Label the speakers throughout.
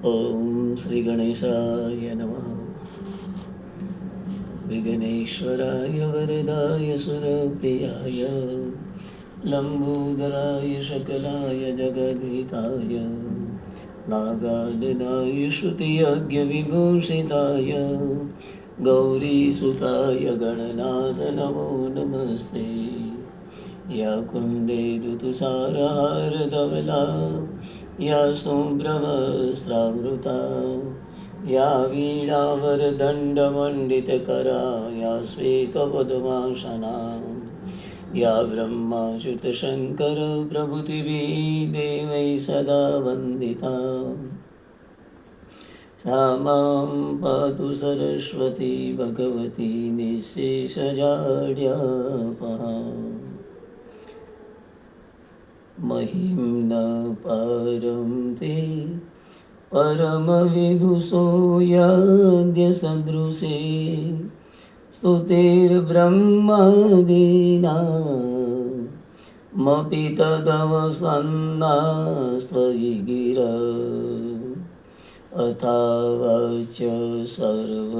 Speaker 1: ઓમ શ્રી ગણેશાય નમઃ વિઘ્નેશ્વરાય વરદાય સુરપ્રિયાય લંબોદરાય શકલાય જગદીતાય નાગાનનાય શ્રુતિયજ્ઞ વિભૂષિતાય ગૌરીસુતાય ગણનાથ નમો નમસ્તે યા કુંડે ઋતુસારહાર ધવલા या शुभ्रवस्त्रावृता या वीणावरदण्डमण्डितकरा या श्वेतपद्मासना या ब्रह्माच्युतशङ्कर प्रभृतिभिः देवैः सदा वन्दिता सा मां पातु सरस्वती भगवती निःशेषजाड्यापहा महिं न परं ते परमविदुषो याद्य सदृशे स्तुतिर्ब्रह्मादीना मपि तदवसन्नास्त्वयि गिर अथावाच सर्व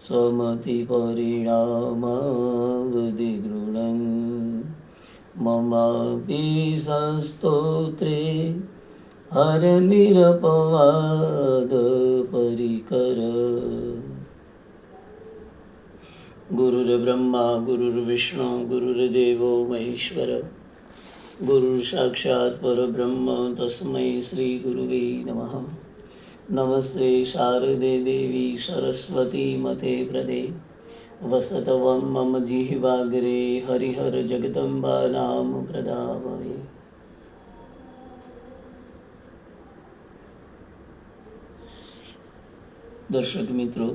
Speaker 1: स्वमतिपरिणामावधिगृणन् ममापि सस्तोत्रे हरनिरपवादपरिकर गुरुर्ब्रह्मा गुरुर्विष्णु गुरुर्देवो महेश्वर गुरुर्साक्षात् परब्रह्म तस्मै श्रीगुरुवे नमः नमस्ते शारदे देवी सरस्वती मते प्रदे વસતવમ મમ જીહવાગરે હરિહર જગદંબા નામ પ્રદામય દર્શક મિત્રો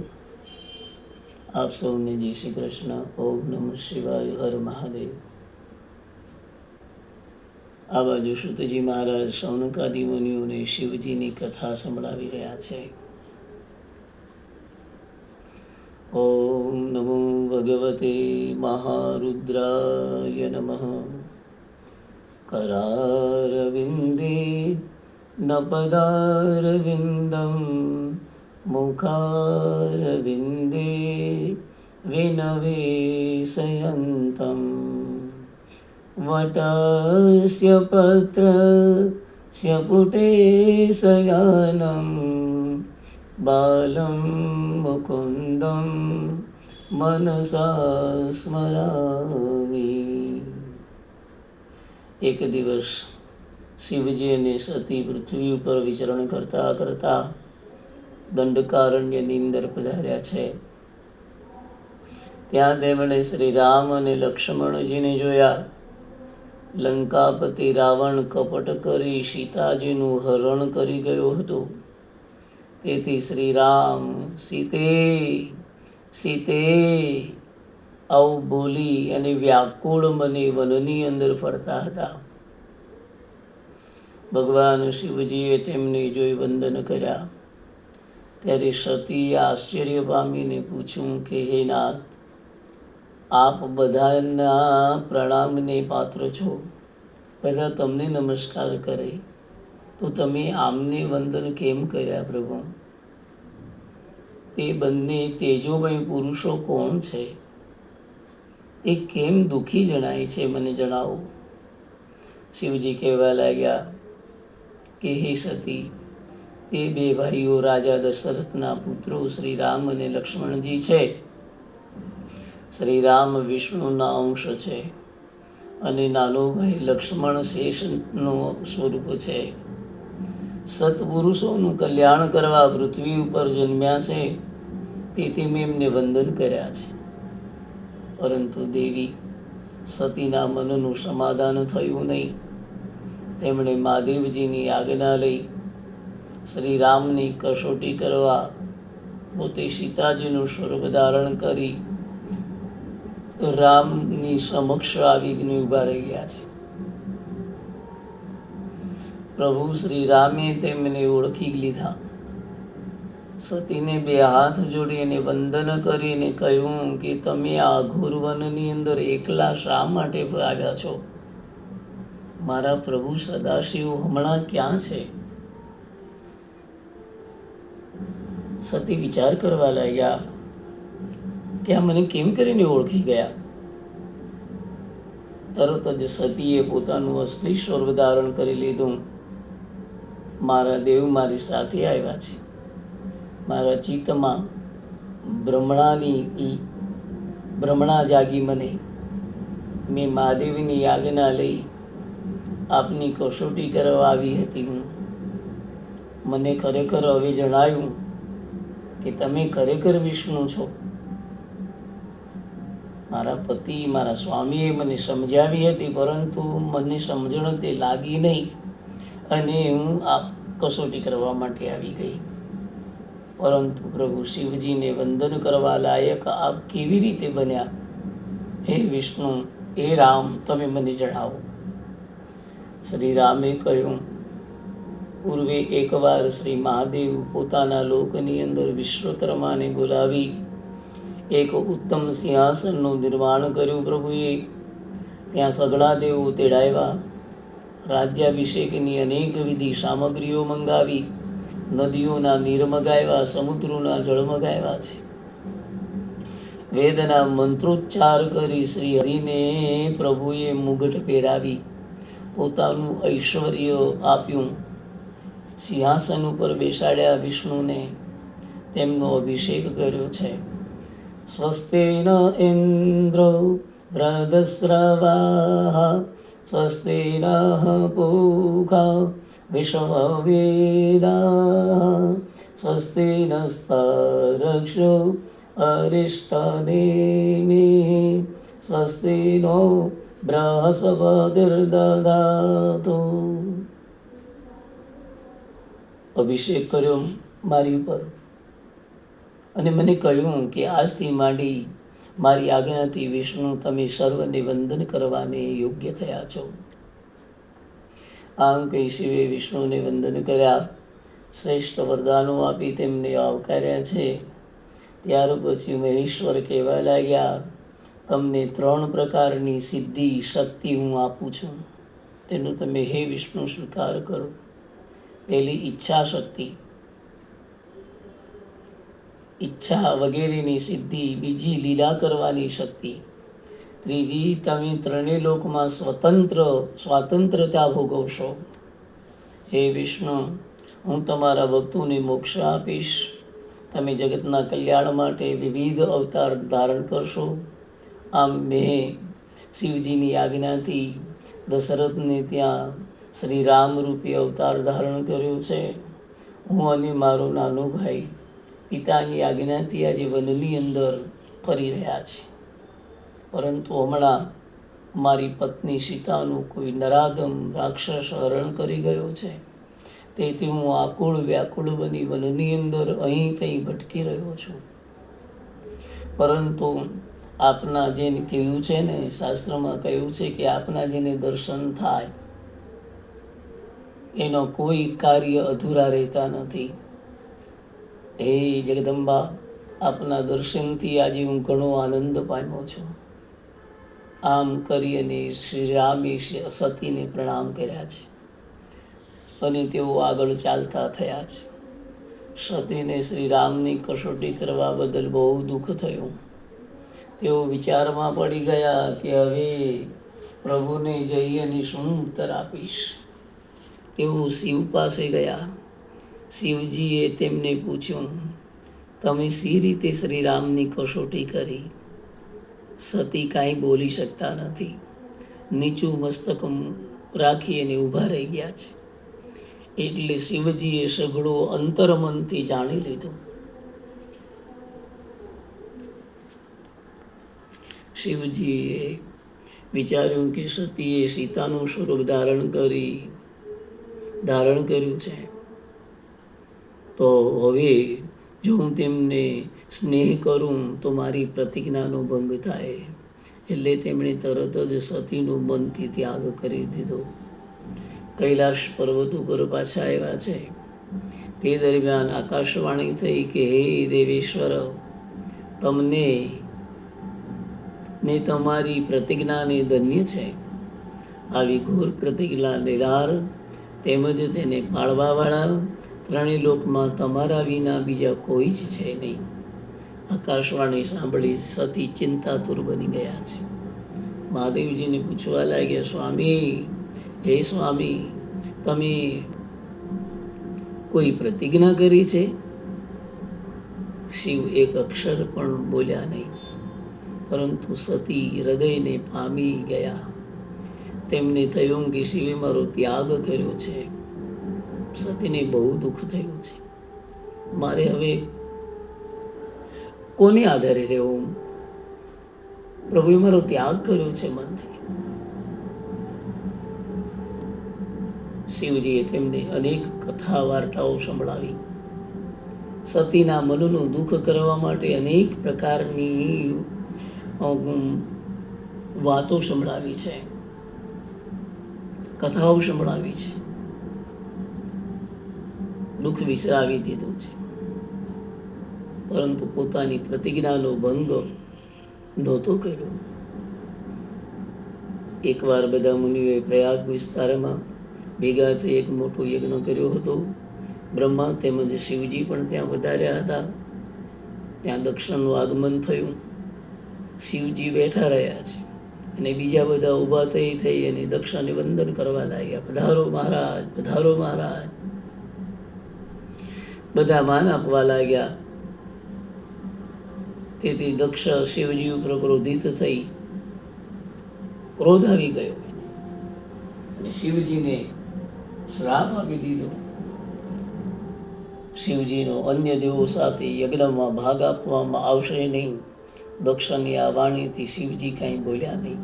Speaker 1: આપ સૌને જય શ્રી કૃષ્ણ ઓમ નમઃ શિવાય હર મહાદેવ આ બાજુ સુતજી મહારાજ સૌનકાદી મુનિઓને શિવજીની કથા સંભળાવી રહ્યા છે. ॐ नमो भगवते महारुद्राय नमः करारविन्दे नपदारविन्दं मुखारविन्दे विनवेशयन्तं वटस्य पत्रस्य पुटे शयानम् बालं मुकुन्दं मनसा स्मरामि એક દિવસ શિવજી અને સતી પૃથ્વી ઉપર વિચરણ કરતા કરતા દંડકારણ્યની અંદર પધાર્યા છે ત્યાં તેમણે શ્રી રામ અને લક્ષ્મણજીને જોયા લંકાપતિ રાવણ કપટ કરી સીતાજીનું હરણ કરી ગયો હતો તેથી શ્રી રામ સીતે સીતે આવું બોલી અને વ્યાકુળ મને વનની અંદર ફરતા હતા ભગવાન શિવજીએ તેમને જોઈ વંદન કર્યા। ત્યારે સતીએ આશ્ચર્ય પામીને પૂછ્યું કે, હે નાથ, આપ બધાના પ્રણામને પાત્ર છો. બધા તમને નમસ્કાર કરે. તો તમે આમને વંદન કેમ કર્યા પ્રભુ? તે બંને તેજોમય પુરુષો કોણ છે? એ કેમ દુઃખી જણાય છે મને જણાવો. શિવજી કહેવા લાગ્યા, કે હે સતી, તે બે ભાઈઓ રાજા દશરથના પુત્રો શ્રી રામ અને લક્ષ્મણજી છે. શ્રી રામ વિષ્ણુના અંશ છે અને નાનો ભાઈ લક્ષ્મણ શેષનો સ્વરૂપ છે. સત્પુરુષોનું કલ્યાણ કરવા પૃથ્વી ઉપર જન્મ્યા છે, તેથી મેં એમને વંદન કર્યા છે. પરંતુ દેવી, સતીના મનનું સમાધાન થયું નહીં. તેમણે મહાદેવજીની આજ્ઞા લઈ શ્રી રામની કસોટી કરવા પોતે સીતાજીનું સ્વરૂપ ધારણ કરી રામની સમક્ષ આવીને ઊભા રહી ગયા છે. પ્રભુ શ્રી રામે તેમને ઓળખી લીધા. સતીને બે હાથ જોડીને વંદન કરીને કહ્યું કે તમે આ ઘોર વનની અંદર એકલા શા માટે આવ્યા છો? મારા પ્રભુ સદાશિવ હમણાં ક્યાં છે? સતી વિચાર કરવા લાગ્યા. કે આ મને કેમ કરીને ઓળખી ગયા? તરત જ સતીએ પોતાનું અસલી સ્વર્ગ ધારણ કરી લીધું. મારા દેવ મારી સાથે આવ્યા છે. મારા ચિત્તમાં ભ્રમણાની ભ્રમણા જાગી મને. મેં મહાદેવની આજ્ઞા લઈ આપની કસોટી કરવા આવી હતી હું. મને ખરેખર હવે જણાયું કે તમે ખરેખર વિષ્ણુ છો. મારા પતિ, મારા સ્વામીએ મને સમજાવી હતી, પરંતુ મને સમજણ તે લાગી નહીં. અને હું આ કસોટી કરવા માટે આવી ગઈ. પરંતુ પ્રભુ શિવજીને વંદન કરવા લાયક આપ કેવી રીતે બન્યા? હે વિષ્ણુ, હે રામ, તમે મને જણાવો. શ્રી રામે કહ્યું, પૂર્વે એકવાર શ્રી મહાદેવ પોતાના લોકની અંદર વિશ્વકર્માને બોલાવી, એક ઉત્તમ સિંહાસનનું નિર્માણ કર્યું પ્રભુએ. ત્યાં સઘળા દેવો તેડાવ્યા રાજ્યાભિષેકની અનેક વિધિ સામગ્રીઓ મંગાવી, નદીઓના નીર મગાવ્યા, સમુદ્રોના જળ મગાવ્યા છે. વેદના મંત્રોચ્ચાર કરી શ્રી હરિને પ્રભુએ મુગટ પહેરાવી, પોતાનું ઐશ્વર્ય આપ્યું. સિંહાસન ઉપર બેસાડ્યા વિષ્ણુને, તેમનો અભિષેક કર્યો છે. સ્વસ્તેન ઇન્દ્ર વૃદસ્રવાહ पूखा विषमवेदाः स्वस्ति नस्तारक्षो સ્તરક્ષો स्वस्ति સ્વસ્તિનો બૃહસ્પતિર્દધાતુ અભિષેક કર્યો મારી ઉપર. અને મને કહ્યું કે આજથી માંડી મારી આજ્ઞાથી વિષ્ણુ, તમે સર્વને વંદન કરવાને યોગ્ય થયા છો. આમ કહી શિવે વિષ્ણુને વંદન કર્યા. શ્રેષ્ઠ વરદાનો આપી તેમને આવકાર્યા છે. ત્યાર પછી મહેશ્વર કહેવા લાગ્યા, તમને ત્રણ પ્રકારની સિદ્ધિ, શક્તિ હું આપું છું. તેનો તમે હે વિષ્ણુ સ્વીકાર કરો. પહેલી ઈચ્છા શક્તિ ઈચ્છા વગેરેની સિદ્ધિ, બીજી લીલા કરવાની શક્તિ. ત્રીજી, તમે ત્રણેય લોકમાં સ્વતંત્ર, સ્વાતંત્રતા ભોગવશો. હે વિષ્ણુ, હું તમારા ભક્તોને મોક્ષ આપીશ. તમે જગતના કલ્યાણ માટે વિવિધ અવતાર ધારણ કરશો. આમ મેં શિવજીની આજ્ઞાથી દશરથને ત્યાં શ્રી રામ રૂપી અવતાર ધારણ કર્યો છે. હું અને મારો નાનો ભાઈ પિતાની આજ્ઞાથી આજે વનની અંદર ફરી રહ્યા છે. પરંતુ હમણાં મારી પત્ની સીતાનું કોઈ નરાધમ રાક્ષસ હરણ કરી ગયો છે. તેથી હું આકુળ વ્યાકુળ બની વનની અંદર અહીં ત્યાં ભટકી રહ્યો છું. પરંતુ આપના જેને કહ્યું છે ને, શાસ્ત્રમાં કહ્યું છે કે આપના જેને દર્શન થાય, એનો કોઈ કાર્ય અધૂરા રહેતા નથી. હે જગદંબા, આપના દર્શનથી આજે હું ઘણો આનંદ પામ્યો છું. આમ કરી અને શ્રી રામે સતીને પ્રણામ કર્યા છે અને તેઓ આગળ ચાલતા થયા છે. સતીને શ્રી રામની કસોટી કરવા બદલ બહુ દુઃખ થયું. તેઓ વિચારમાં પડી ગયા કે હવે પ્રભુને જઈ અને શું ઉત્તર આપીશ. તેઓ શિવ પાસે ગયા. શિવજીએ તેમને પૂછ્યું, તમે સી રીતે શ્રી રામની કસોટી કરી? સતી કાંઈ બોલી શકતા નથી. નીચું મસ્તક રાખી અને ઊભા રહી ગયા છે. એટલે શિવજીએ સઘળો અંતરમનથી જાણી લીધું. શિવજીએ વિચાર્યું કે સતીએ સીતાનું સ્વરૂપ ધારણ કરી, ધારણ કર્યું છે. તો હવે જો હું તેમને સ્નેહ કરું તો મારી પ્રતિજ્ઞાનો ભંગ થાય. એટલે તેમણે તરત જ સતીનું મનથી ત્યાગ કરી દીધો. કૈલાશ પર્વત ઉપર પાછા આવ્યા છે. તે દરમિયાન આકાશવાણી થઈ કે, હે દેવેશ્વર, તમને ને તમારી પ્રતિજ્ઞાને ધન્ય છે. આવી ઘોર પ્રતિજ્ઞા નિરાર તેમજ તેને પાળવાવાળા ત્રણેય લોકમાં તમારા વિના બીજા કોઈ જ છે નહીં. આકાશવાણી સાંભળી સતી ચિંતાતુર બની ગયા છે. મહાદેવજીને પૂછવા લાગ્યા, સ્વામી, હે સ્વામી, તમે કોઈ પ્રતિજ્ઞા કરી છે? શિવ એક અક્ષર પણ બોલ્યા નહીં, પરંતુ સતી હૃદયને પામી ગયા. તેમને થયું કે શિવે મારો ત્યાગ કર્યો છે. સતીને બહુ દુઃખ થયું છે. મારે હવે કોને આધારે રહેવું? પ્રભુએ મારો ત્યાગ કર્યો છે મનથી. શિવજીએ તેમને અનેક કથા વાર્તાઓ સંભળાવી. સતીના મનનું દુઃખ કરવા માટે અનેક પ્રકારની વાતો સંભળાવી છે. કથાઓ સંભળાવી છે. દુઃખ વિસરાવી દીધું છે. પરંતુ પોતાની પ્રતિજ્ઞાનો ભંગ નહોતો કર્યો. એકવાર બધા મુનિઓએ પ્રયાગ વિસ્તારમાં ભેગા થઈ એક મોટો યજ્ઞ કર્યો હતો. બ્રહ્મા તેમજ શિવજી પણ ત્યાં વધાર્યા હતા. ત્યાં દક્ષિણનું આગમન થયું. શિવજી બેઠા રહ્યા છે અને બીજા બધા ઊભા થઈ થઈ અને દક્ષાને વંદન કરવા લાગ્યા. પધારો મહારાજ પધારો મહારાજ. બધા માન આપવા લાગ્યા તેથી દક્ષ શિવજી ઉપર ક્રોધિત થઈ ક્રોધ આવી ગયો. અને શિવજીને શ્રાપ આપી દીધો. શિવજીનો અન્ય દેવો સાથે યજ્ઞમાં ભાગ આપવામાં આવશે નહીં. દક્ષની આ વાણીથી શિવજી કાંઈ બોલ્યા નહીં.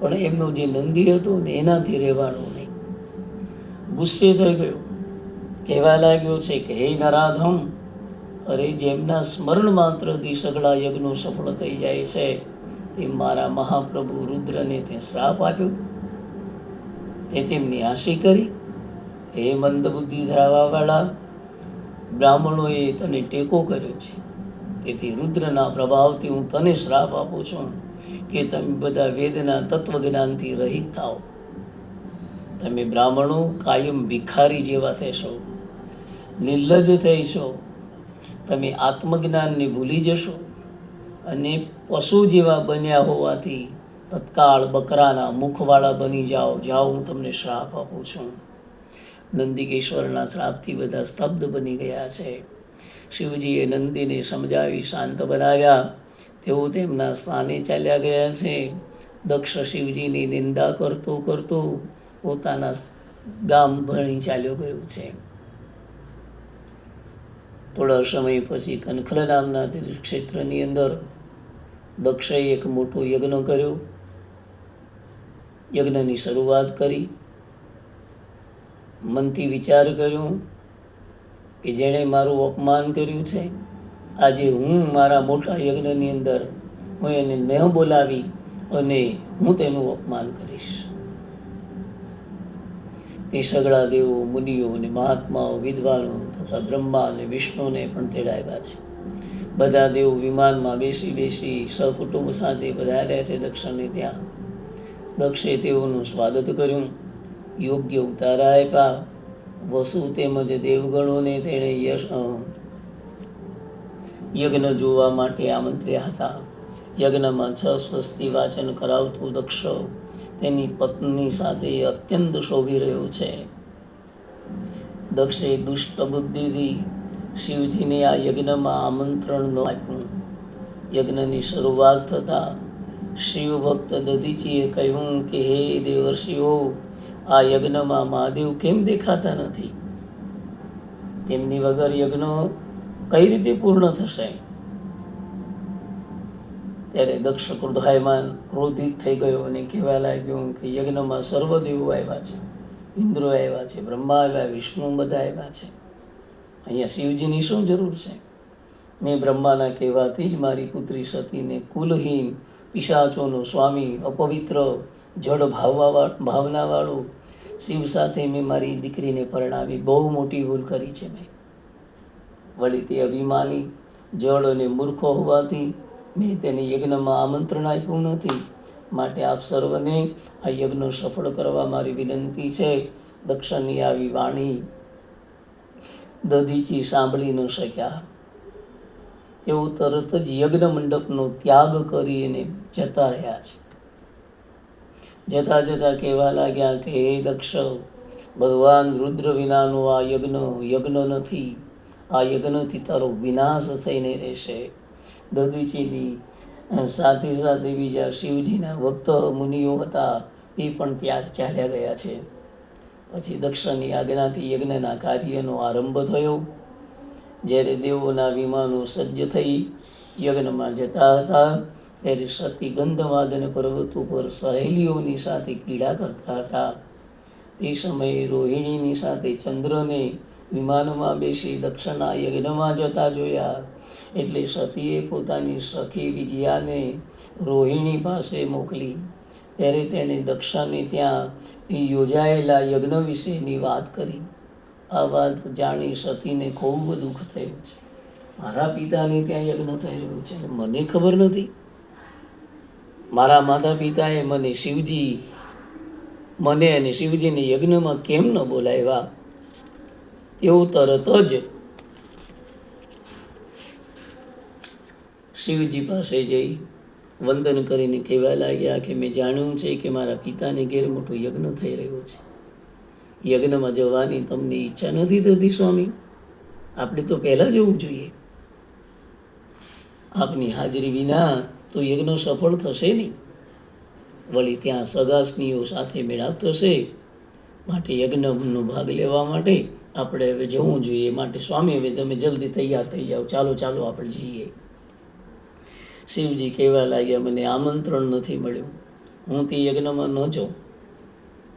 Speaker 1: પણ એમનો જે નંદી હતો ને એનાથી રહેવાનું નહીં. ગુસ્સે થઈ ગયો. કહેવા લાગ્યો છે કે હે નરાધમ, અરે જેમના સ્મરણ માત્રથી સગળા યજ્ઞો સફળ થઈ જાય છે, તે મારા મહાપ્રભુ રુદ્રને તે શ્રાપ આપ્યો. તે તેમની આશી કરી, હે મંદબુદ્ધિ ધરાવવાવાળા, બ્રાહ્મણોએ તને ટેકો કર્યો છે. તેથી રુદ્રના પ્રભાવથી હું તને શ્રાપ આપું છું કે તમે બધા વેદના તત્વજ્ઞાનથી રહિત થાઓ. તમે બ્રાહ્મણો કાયમ ભિખારી જેવા થશો. નિર્લજ થઈશો તમે આત્મજ્ઞાનને ભૂલી જશો અને પશુ જેવા બન્યા હોવાથી તત્કાળ બકરાના મુખવાળા બની જાઓ જાઓ, હું તમને શ્રાપ આપું છું. નંદિકેશ્વરના શ્રાપથી બધા સ્તબ્ધ બની ગયા છે. શિવજીએ નંદીને સમજાવી શાંત બનાવ્યા. તેઓ તેમના સ્થાને ચાલ્યા ગયા છે. દક્ષ શિવજીની નિંદા કરતો કરતો પોતાના ગામ ભણી ચાલ્યો ગયો છે. થોડા સમય પછી કનખલ નામના તીર્થક્ષેત્રની અંદર દક્ષએ એક મોટો યજ્ઞ કર્યો. યજ્ઞની શરૂઆત કરી. મનથી વિચાર કર્યો કે જેણે મારું અપમાન કર્યું છે, આજે હું મારા મોટા યજ્ઞની અંદર હું એને ન બોલાવી અને હું તેનું અપમાન કરીશ. તે સગળા દેવો, મુનિઓ અને મહાત્માઓ, વિદ્વાનો તથા બ્રહ્મા અને વિષ્ણુને પણ તેડાવ્યા છે. બધા દેવ વિમાનમાં બેસી બેસી સહકુટુંબ સાથે પધાર્યા છે દક્ષિણને ત્યાં. દક્ષે તેઓનું સ્વાગત કર્યું. યોગ્ય ઉતારા આપ્યા. વસુ તેમજ દેવગણોને તેણે યશ યજ્ઞ જોવા માટે આમંત્ર્યા હતા. યજ્ઞમાં છ સ્વસ્તિ વાચન કરાવતો દક્ષ તેની પત્ની સાથે અત્યંત શોભી રહ્યો છે. દક્ષે દુષ્ટ બુદ્ધિથી શિવજીને આ યજ્ઞમાં આમંત્રણ ન આપ્યું. યજ્ઞની શરૂઆત થતાં શિવ ભક્ત દધીચીએ કહ્યું કે, હે દેવર્ષિઓ, આ યજ્ઞમાં મહાદેવ કેમ દેખાતા નથી? તેમની વગર યજ્ઞ કઈ રીતે પૂર્ણ થશે? ત્યારે દક્ષ ક્રોધાયમાન ક્રોધિત થઈ ગયો અને કહેવા લાગ્યું કે, યજ્ઞમાં સર્વદેવો આવ્યા છે. ઇન્દ્રો આવ્યા છે, બ્રહ્મા આવ્યા, વિષ્ણુ બધા આવ્યા છે. અહીંયા શિવજીની શું જરૂર છે? મેં બ્રહ્માના કહેવાથી જ મારી પુત્રી સતીને કુલહીન, પિશાચોનો સ્વામી, અપવિત્ર, જડ ભાવવા, ભાવનાવાળો, શિવ સાથે મેં મારી દીકરીને પરણાવી. બહુ મોટી ભૂલ કરી છે મેં. વળી તે અભિમાની જળ અને મૂર્ખો હોવાથી મેં તેને યજ્ઞમાં આમંત્રણ આપ્યું નથી. માટે આપ સર્વને આ યજ્ઞ સફળ કરવા મારી વિનંતી છે. દક્ષની આવી વાણી દધીચી સાંભળી ન શક્યા. તેઓ તરત જ યજ્ઞ મંડપનો ત્યાગ કરીને જતા રહ્યા છે. જતા જતા કહેવા લાગ્યા કે, હે દક્ષ, ભગવાન રુદ્ર વિનાનો આ યજ્ઞ યજ્ઞ નથી. આ યજ્ઞથી તારો વિનાશ થઈને રહેશે. દધીચીની સાથે સાથે બીજા શિવજીના ભક્ત મુનિઓ હતા તે પણ ત્યાં ચાલ્યા ગયા છે. પછી દક્ષની આજ્ઞાથી યજ્ઞના કાર્યનો આરંભ થયો. જ્યારે દેવોના વિમાનો સજ્જ થઈ યજ્ઞમાં જતા હતા, ત્યારે સતી ગંધવાદન પર્વત ઉપર સહેલીઓની સાથે ક્રીડા કરતા હતા. તે સમયે રોહિણીની સાથે ચંદ્રને વિમાનમાં બેસી દક્ષના યજ્ઞમાં જતા જોયા. એટલે સતીએ પોતાની સખી વિજયાને રોહિણી પાસે મોકલી. ત્યારે તેણે દક્ષાને ત્યાં યોજાયેલા યજ્ઞ વિશેની વાત કરી. આ વાત જાણી સતીને ખૂબ દુઃખ થયું છે. મારા પિતાને ત્યાં યજ્ઞ રહ્યું છે, મને ખબર નથી. મારા માતા પિતાએ મને શિવજી, મને અને શિવજીને યજ્ઞમાં કેમ ન બોલાવ્યા? તેઓ તરત જ શિવજી પાસે જઈ વંદન કરીને કહેવા લાગ્યા કે મેં જાણ્યું છે કે મારા પિતાને ઘેર મોટો યજ્ઞ થઈ રહ્યો છે. યજ્ઞમાં જવાની તમને ઈચ્છા નથી થતી સ્વામી? આપણે તો પહેલાં જવું જોઈએ. આપની હાજરી વિના તો યજ્ઞ સફળ થશે નહીં. વળી ત્યાં સગાસનીઓ સાથે મેળાપ થશે. માટે યજ્ઞનો ભાગ લેવા માટે આપણે હવે જવું જોઈએ. માટે સ્વામી, હવે તમે જલ્દી તૈયાર થઈ જાઓ. ચાલો ચાલો, આપણે જઈએ. શિવજી કહેવા લાગ્યા, મને આમંત્રણ નથી મળ્યું. હું તે યજ્ઞમાં ન જાઉં.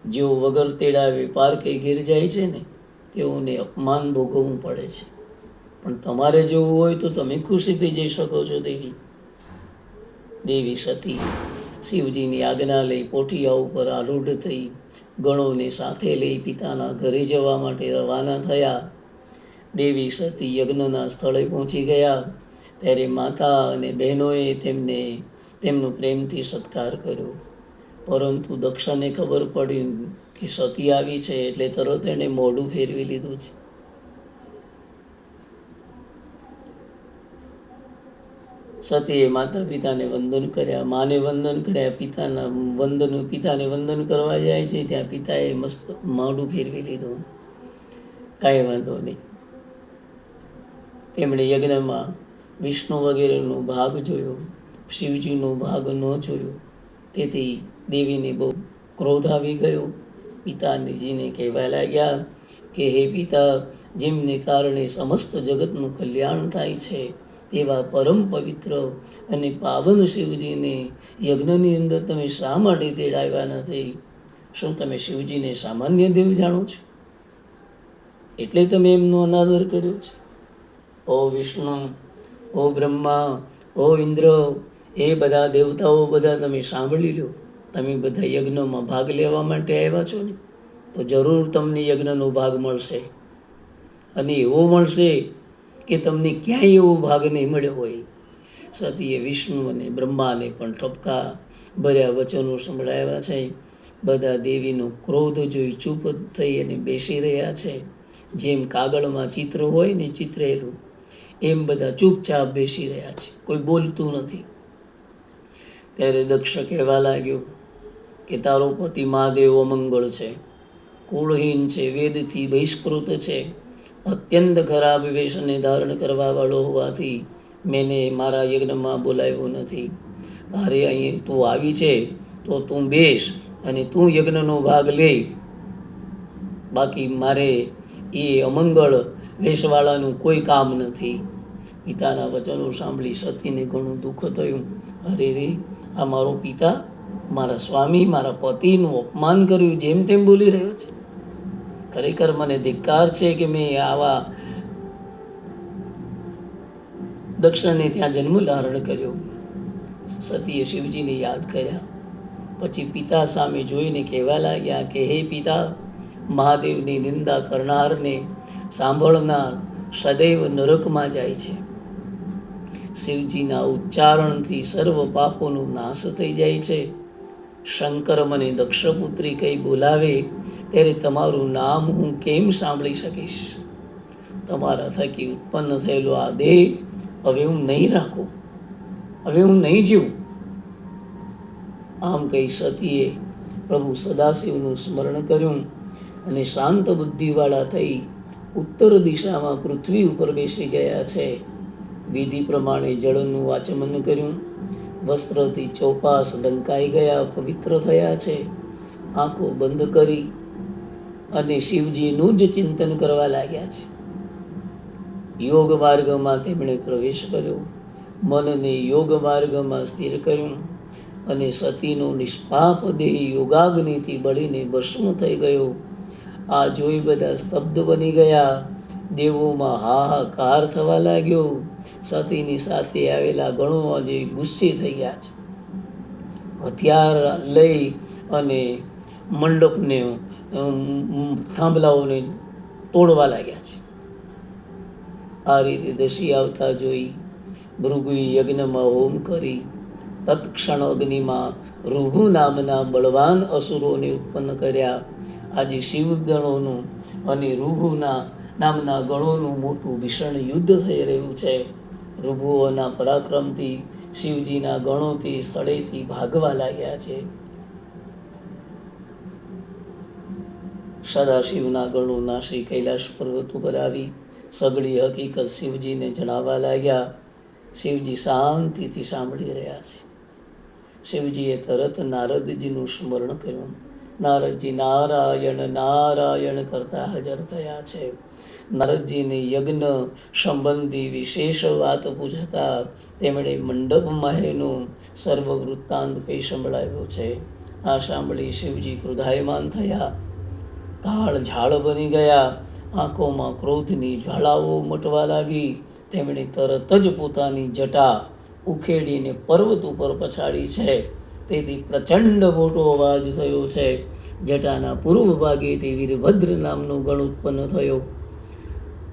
Speaker 1: જેઓ વગર તેડાવે પાર્કે ગીર જાય છે ને, તેઓને અપમાન ભોગવવું પડે છે. પણ તમારે જવું હોય તો તમે ખુશીથી જઈ શકો છો, દેવી. દેવી સતી શિવજીની આજ્ઞા લઈ પોઠિયા ઉપર આરૂઢ થઈ ગણોને સાથે લઈ પિતાના ઘરે જવા માટે રવાના થયા. દેવી સતી યજ્ઞના સ્થળે પહોંચી ગયા. ત્યારે માતા અને બહેનોએ તેમને તેમનો પ્રેમથી સત્કાર કર્યો. પરંતુ દક્ષને ખબર પડી કે સતી આવી છે એટલે તરત એણે મોઢું ફેરવી લીધું છે. સતીએ માતા પિતાને વંદન કર્યા. માને વંદન કર્યા. પિતાના વંદન, પિતાને વંદન કરવા જાય છે ત્યાં પિતાએ મસ્ત મોઢું ફેરવી લીધું. કાંઈ વાંધો નહીં. તેમણે યજ્ઞમાં વિષ્ણુ વગેરેનો ભાગ જોયો, શિવજીનો ભાગ ન જોયો, તેથી દેવીને બહુ ક્રોધ આવી ગયો. પિતાજીને કહેવા લાગ્યા કે, હે પિતા, જેમને કારણે સમસ્ત જગતનું કલ્યાણ થાય છે, તેવા પરમ પવિત્ર અને પાવન શિવજીને યજ્ઞની અંદર તમે શા માટે તેડાવ્યા નથી? શું તમે શિવજીને સામાન્ય દેવ જાણો છો? એટલે તમે એમનો અનાદર કર્યો છે. ઓ વિષ્ણુ ઓ બ્રહ્મા, ઓ ઇન્દ્ર, એ બધા દેવતાઓ બધા તમે સાંભળી લો. તમે બધા યજ્ઞમાં ભાગ લેવા માટે આવ્યા છો ને, તો જરૂર તમને યજ્ઞનો ભાગ મળશે. અને એવો મળશે કે તમને ક્યાંય એવો ભાગ નહીં મળ્યો હોય. સતીએ વિષ્ણુ અને બ્રહ્માને પણ ઠપકા ભર્યા વચનો સંભળાવ્યા છે. બધા દેવીનો ક્રોધ જોઈ ચૂપ થઈ અને બેસી રહ્યા છે. જેમ કાગળમાં ચિત્ર હોય ને ચિત્રેલું એમ બધા ચૂપચાપ બેસી રહ્યા છે. કોઈ બોલતું નથી. ત્યારે દક્ષ કહેવા લાગ્યો કે તારો પતિ મહાદેવ અમંગળ છે. કુળહીન છે, વેદથી બહિષ્કૃત છે. અત્યંત ખરાબ વેશને ધારણ કરવાવાળો હોવાથી મેને મારા યજ્ઞમાં બોલાવ્યો નથી. તારે અહીં તું આવી છે, તો તું બેસ અને તું યજ્ઞનો ભાગ લે. બાકી મારે એ અમંગળ વેશવાળાનું કોઈ કામ નથી. પિતાના વચનો સાંભળી સતીને ઘણું દુઃખ થયું. અરે રે, આ મારો પિતા મારા સ્વામી, મારા પતિનું અપમાન કર્યું, જેમ તેમ બોલી રહ્યો છે. ખરેખર મને ધિક્કાર છે કે મેં આવા દક્ષને ત્યાં જન્મ ધારણ કર્યો. સતીએ શિવજીને યાદ કર્યા. પછી પિતા સામે જોઈને કહેવા લાગ્યા કે, હે પિતા, મહાદેવની નિંદા કરનારને સાંભળનાર સદૈવ નરકમાં જાય છે. શિવજીના ઉચ્ચારણથી સર્વ પાપોનો નાશ થઈ જાય છે. શંકર મને દક્ષપુત્રી કંઈ બોલાવે, ત્યારે તમારું નામ હું કેમ સાંભળી શકીશ? તમારા થકી ઉત્પન્ન થયેલો આ દેહ હવે હું નહીં રાખું, હવે હું નહીં જીવું. આમ કહી સતીએ પ્રભુ સદાશિવનું સ્મરણ કર્યું અને શાંત બુદ્ધિવાળા થઈ ઉત્તર દિશામાં પૃથ્વી ઉપર બેસી ગયા છે. વિધિ પ્રમાણે જળનું વાચમન કર્યું. વસ્ત્રથી ચોપાસ ડંકાઈ ગયા, પવિત્ર થયા છે. આંખો બંધ કરી અને શિવજીનું જ ચિંતન કરવા લાગ્યા છે. યોગ માર્ગમાં તેમણે પ્રવેશ કર્યો. મનને યોગ માર્ગમાં સ્થિર કર્યું અને સતીનો નિષ્પાપ દેહ યોગાગ્નિથી બળીને ભસ્મ થઈ ગયો. આ જોઈ બધા સ્તબ્ધ બની ગયા. દેવોમાં હાહાકાર થવા લાગ્યો. સતીની સાથે આવેલા ગણો જે ગુસ્સે થઈ ગયા છે. હથિયાર લઈ અને મંડપને થાંભલાઓને તોડવા લાગ્યા છે. આ રીતે દશી આવતા જોઈ ભૃગુએ યજ્ઞમાં હોમ કરી તત્ક્ષણ અગ્નિમાં ઋભુ નામના બળવાન અસુરોને ઉત્પન્ન કર્યા. આજે શિવગણોનું અને ઋભુના નામના ગણોનું મોટું ભીષણ યુદ્ધ થઈ રહ્યું છે. ઋભુઓના પરાક્રમથી શિવજીના ગણોથી સ્થળેથી ભાગવા લાગ્યા છે. સદાશિવના ગણો નાશી કૈલાશ પર્વત ઉપર આવી સગડી હકીકત શિવજીને જણાવવા લાગ્યા. શિવજી શાંતિથી સાંભળી રહ્યા છે. શિવજીએ તરત નારદજીનું સ્મરણ કર્યું. નારદજી નારાયણ નારાયણ કરતા હાજર થયા છે. નારદજીને યજ્ઞ સંબંધી વિશેષ વાત પૂછતા તેમણે મંડપમાં એનું સર્વ વૃત્તાંત કઈ સંભળાવ્યો છે. આ સાંભળી શિવજી ક્રોધાયમાન થયા. કાળ ઝાડ બની ગયા. આંખોમાં ક્રોધની જ્વાળાઓ મટવા લાગી. તેમણે તરત જ પોતાની જટા ઉખેડીને પર્વત ઉપર પછાડી છે. તેથી પ્રચંડ મોટો અવાજ થયો છે. જટાના પૂર્વ ભાગેથી વીરભદ્ર નામનો ગણ ઉત્પન્ન થયો.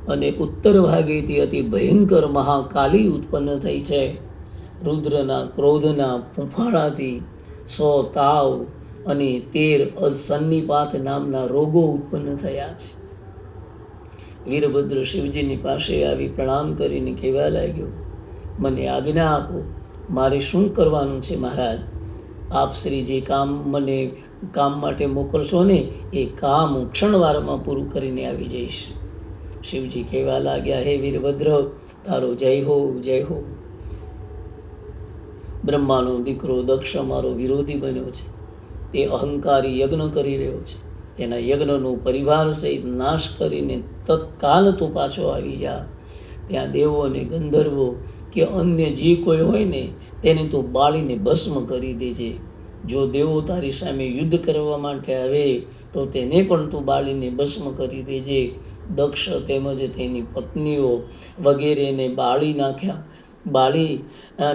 Speaker 1: અને ઉત્તર ભાગેથી અતિ ભયંકર મહાકાલી ઉત્પન્ન થઈ છે. રુદ્રના ક્રોધના ફૂંફાણાથી સો તાવ અને તેર અસન્નિપાત નામના રોગો ઉત્પન્ન થયા છે. વીરભદ્ર શિવજીની પાસે આવી પ્રણામ કરીને કહેવા લાગ્યો, મને આજ્ઞા આપો, મારે શું કરવાનું છે મહારાજ? આપ શ્રી કામ મને કામ માટે મોકલશો ને, એ કામ ક્ષણવારમાં પૂરું કરીને આવી જઈશ. શિવજી કહેવા લાગ્યા, હે વીરભદ્ર, તારો જય હો જય હો. બ્રહ્માનો દીકરો દક્ષ મારો વિરોધી બન્યો છે. તે અહંકારી યજ્ઞ કરી રહ્યો છે. તેના યજ્ઞનો પરિવાર સહિત નાશ કરીને તત્કાલ તો પાછો આવી જા. ત્યાં દેવો અને ગંધર્વો કે અન્ય જે કોઈ હોય ને, તેને તો બાળીને ભસ્મ કરી દેજે. જો દેવો તારી સામે યુદ્ધ કરવા માટે આવે, તો તેને પણ તું બાળીને ભસ્મ કરી દેજે. દક્ષ તેમજ તેની પત્નીઓ વગેરેને બાળી નાખ્યા. બાળી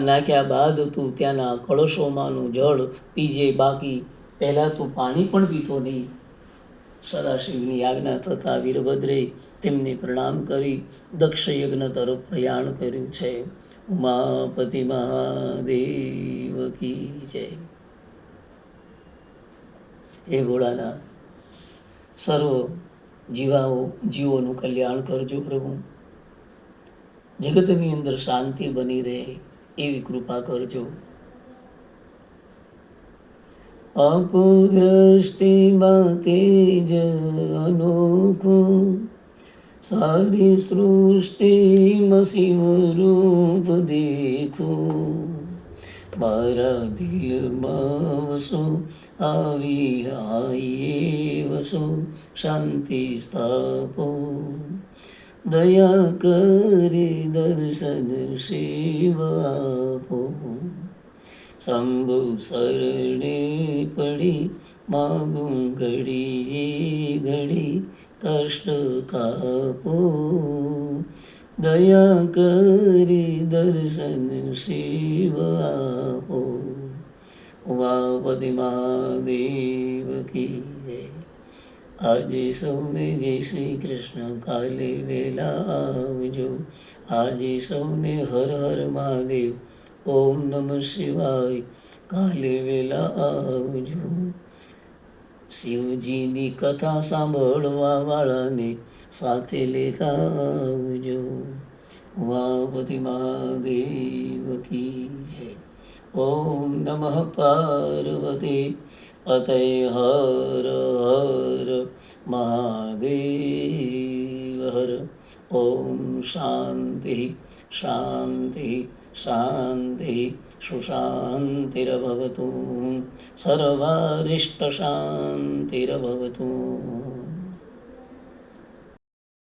Speaker 1: નાખ્યા બાદ તું ત્યાંના કળશોમાંનું જળ પીજે બાકી. પહેલાં તું પાણી પણ પીતો નહીં. સદાશિવની આજ્ઞા થતાં વીરભદ્રે તેમને પ્રણામ કરી દક્ષ યજ્ઞ તરફ પ્રયાણ કર્યું છે. ઉમાપતિ મહાદેવ કી જય. હે ભોળાના સર્વ જીવાઓ, જીવોનું કલ્યાણ કરજો પ્રભુ. જગતની અંદર શાંતિ બની રહે એવી કૃપા કરજો. આપો દ્રષ્ટિમાં તેજ અનોખું સારી સૃષ્ટિમાં શિવ રૂપ દેખું. મારા દિલમાં વસો, આવી આઈએ વસો, શાંતિ સ્થાપો. દયા કરી દર્શન શિવ આપો. શંભુ શરણે પડી, માગું ઘડી ઘડી કષ્ટ કાપો દયા કરી દર્શન શિવ આપો ઉમાપતિ મહાદેવ કી જય આજે સૌને જય શ્રી કૃષ્ણ કાલે વેલા આવજો આજે સૌને હર હર મહાદેવ ઓમ નમઃ શિવાય કાલે વેલા આવજો શિવજીની કથા સાંભળવા વાળાને સાથે લેતા આવજો. ઉમાપતિ મહાદેવ કી જય. ઓમ નમઃ પાર્વતી અતય હર હર મહાદેવ હર. ઓમ શાંતિ શાંતિ શાંતિ सुशान्तिरभवतु सर्वारिष्टशान्तिरभवतु